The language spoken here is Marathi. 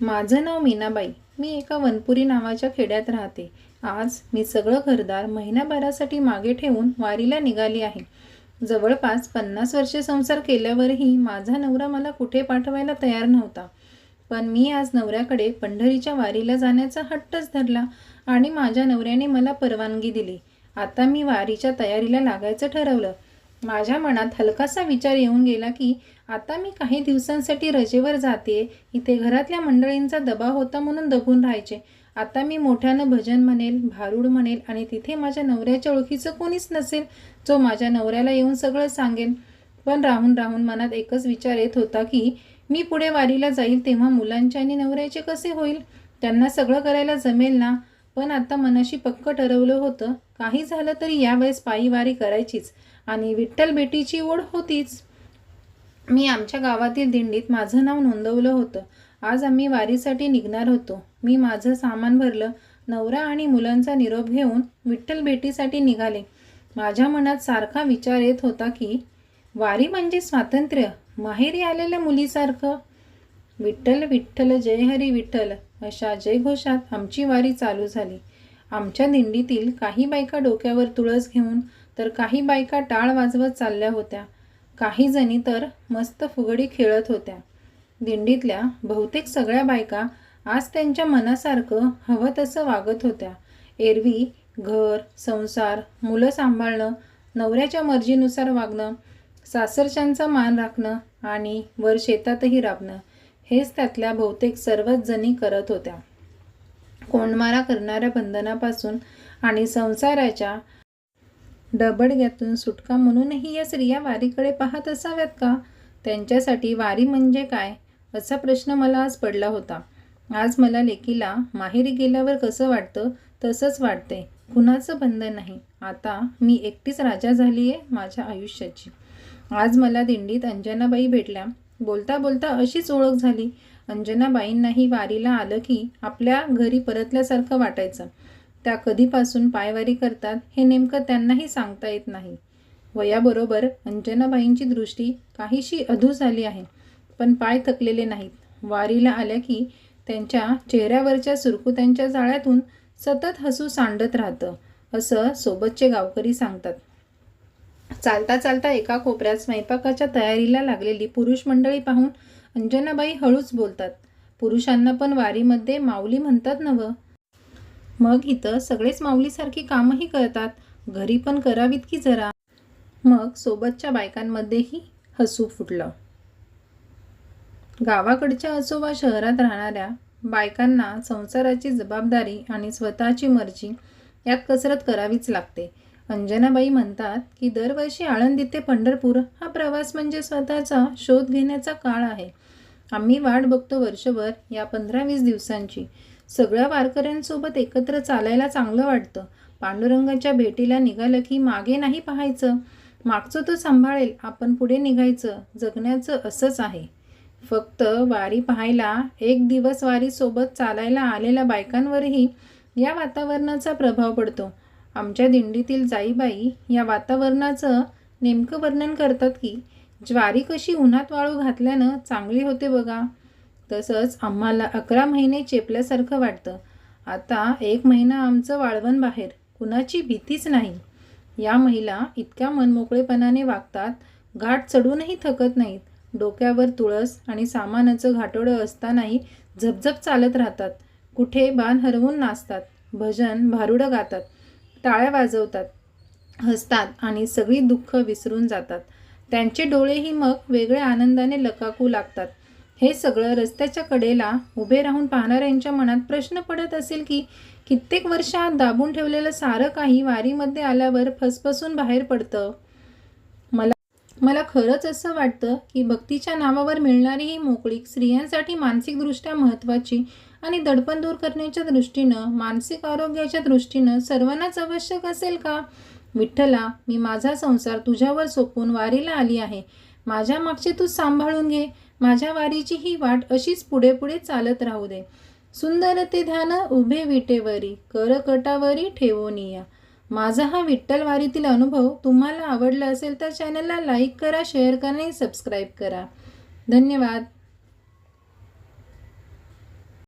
माझं नाव मीनाबाई. मी एका वनपुरी नावाच्या खेड्यात राहते. आज मी सगळं घरदार महिनाभरासाठी मागे ठेवून वारीला निघाली आहे. जवळपास पन्नास वर्षे संसार केल्यावरही माझा नवरा मला कुठे पाठवायला तयार नव्हता. पण मी आज नवऱ्याकडे पंढरीच्या वारीला जाण्याचा हट्टच धरला आणि माझ्या नवऱ्याने मला परवानगी दिली. आता मी वारीच्या तयारीला लागायचं ठरवलं. माझ्या मनात हलकासा विचार येऊन गेला की आता मी काही दिवसांसाठी रजेवर जाते इथे घरातल्या मंडळींचा दबाव होता म्हणून दबून राहायचे. आता मी मोठ्यानं भजन म्हणेल भारूड म्हणेल आणि तिथे माझ्या नवऱ्याच्या ओळखीचं कोणीच नसेल जो माझ्या नवऱ्याला येऊन सगळं सांगेल. पण राहून राहून मनात एकच विचार येत होता की मी पुढे वारीला जाईल तेव्हा मुलांचे आणि नवऱ्याचे कसे होईल? त्यांना सगळं करायला जमेल ना? पण आता मनाशी पक्क ठरवलं होतं काही झालं तरी यावेळेस पायीवारी करायचीच आणि विठ्ठल बेटीची ओढ होतीच. मी आमच्या गावातील दिंडीत माझं नाव नोंदवलं होतं. आज आम्ही वारीसाठी निघणार होतो. मी माझं सामान भरलं नवरा आणि मुलांचा निरोप घेऊन विठ्ठल भेटीसाठी निघाले. माझ्या मनात सारखा विचार येत होता की वारी म्हणजे स्वातंत्र्य? माहेरी आलेल्या मुलीसारखं? विठ्ठल विठ्ठल जय हरी विठ्ठल अशा जयघोषात आमची वारी चालू झाली. आमच्या दिंडीतील काही बायका डोक्यावर तुळस घेऊन तर काही बायका टाळ वाजवत चालल्या होत्या. काही जणी तर मस्त फुगडी खेळत होत्या. दिंडीतल्या बहुतेक सगळ्या बायका आज त्यांच्या मनासारखं हवं तसं वागत होत्या. एरवी घर संसार मुलं सांभाळणं नवऱ्याच्या मर्जीनुसार वागणं सासरच्यांचा मान राखणं आणि वर शेतातही राबणं. हेच त्यातल्या बहुतेक सर्वच जणी करत होत्या. कोंडमारा करणाऱ्या बंधनापासून आणि संसाराच्या डबडग्यातून सुटका म्हणूनही या स्त्रिया वारीकडे पाहत असाव्यात का? त्यांच्यासाठी वारी म्हणजे काय? असा प्रश्न मला आज पडला होता. आज मला लेकीला माहेरी गेल्यावर कसं वाटतं? तसंच वाटते कुणाचं बंधन नाही. आता मी एकटीच राजा झाली आहे माझ्या आयुष्याची. आज मला दिंडीत अंजनाबाई भेटल्या. बोलता बोलता अशीच ओळख झाली. अंजनाबाईंनाही वारीला आलं की आपल्या घरी परतल्यासारखं वाटायचं. त्या कधीपासून पायवारी करतात हे नेमकं त्यांनाही सांगता येत नाही. वयाबरोबर अंजनाबाईंची दृष्टी काहीशी अधू झाली आहे पण पाय थकलेले नाहीत. वारीला आल्या की त्यांच्या चेहऱ्यावरच्या सुरकुत्यांच्या जाळ्यातून सतत हसू सांडत राहतं असं सोबतचे गावकरी सांगतात. चालता चालता एका कोपऱ्यात स्वयंपाकाच्या तयारीला लागलेली पुरुष मंडळी पाहून अंजनाबाई हळूच बोलतात. पुरुषांना पण वारीमध्ये माऊली म्हणतात नवं. मग इथं सगळेच माऊलीसारखी कामही करतात. घरी पण करावीत की जरा? मग सोबतच्या बायकांमध्येही हसू फुटलं. गावाकडच्या असोबा शहरात राहणाऱ्या बायकांना संसाराची जबाबदारी आणि स्वतःची मर्जी यात कसरत करावीच लागते. अंजनाबाई म्हणतात की दरवर्षी आळंदी ते पंढरपूर हा प्रवास म्हणजे स्वतःचा शोध घेण्याचा काळ आहे. आम्ही वाट बघतो वर्षभर या पंधरा वीस दिवसांची. सगळ्या वारकऱ्यांसोबत एकत्र चालायला चांगलं वाटतं. पांडुरंगाच्या भेटीला निघालं की मागे नाही पाहायचं. मागचं तो सांभाळेल आपण पुढे निघायचं. जगण्याचं असंच आहे. फक्त वारी पाहायला एक दिवस वारीसोबत चालायला आलेल्या बायकांवरही या वातावरणाचा प्रभाव पडतो. आमच्या दिंडीतील जाईबाई या वातावरणाचं नेमकं वर्णन करतात की ज्वारी कशी उन्हात वाळू घातल्यानं चांगली होते बघा. तसंच आम्हाला अकरा महिने चेपल्यासारखं वाटतं. आता एक महिना आमचं वाळवण बाहेर कुणाची भीतीच नाही. या महिला इतक्या मनमोकळेपणाने वागतात घाट चढूनही थकत नाहीत. डोक्यावर तुळस आणि सामानाचं घाटोडं असतानाही झपझप चालत राहतात. कुठे बाण हरवून नाचतात भजन भारुडं गातात. टाळ्या वाजवतात हसतात आणि सगळी दुःख विसरून जातात. त्यांचे डोळेही मग वेगळ्या आनंदाने लकाकू लागतात. हे सगळं रस्त्याच्या कडेला उभे राहून पाहणाऱ्यांच्या मनात प्रश्न पडत असेल की कित्येक वर्षात दाबून ठेवलेलं सारं काही वारीमध्ये आल्यावर फसफसून बाहेर पडतं? मला मला खरंच असं वाटतं की भक्तीच्या नावावर मिळणारी ही मोकळीक स्त्रियांसाठी मानसिकदृष्ट्या महत्त्वाची आणि दडपण दूर करण्याच्या दृष्टीनं मानसिक आरोग्याच्या दृष्टीनं सर्वांनाच आवश्यक असेल का? विठ्ठला मी माझा संसार तुझ्यावर सोपून वारीला आली आहे. माझ्या मागचे तू सांभाळून घे. माझ्या वारीची ही वाट अशीच पुढे पुढे चालत राहू दे. सुंदर ते ध्यान उभे विटेवरी करकटावरी ठेवोनिया माझा हा विठ्ठल वारीतील अनुभव तुम्हाला आवडला असेल तर चॅनलला लाईक करा शेअर करा आणि सबस्क्राईब करा. धन्यवाद.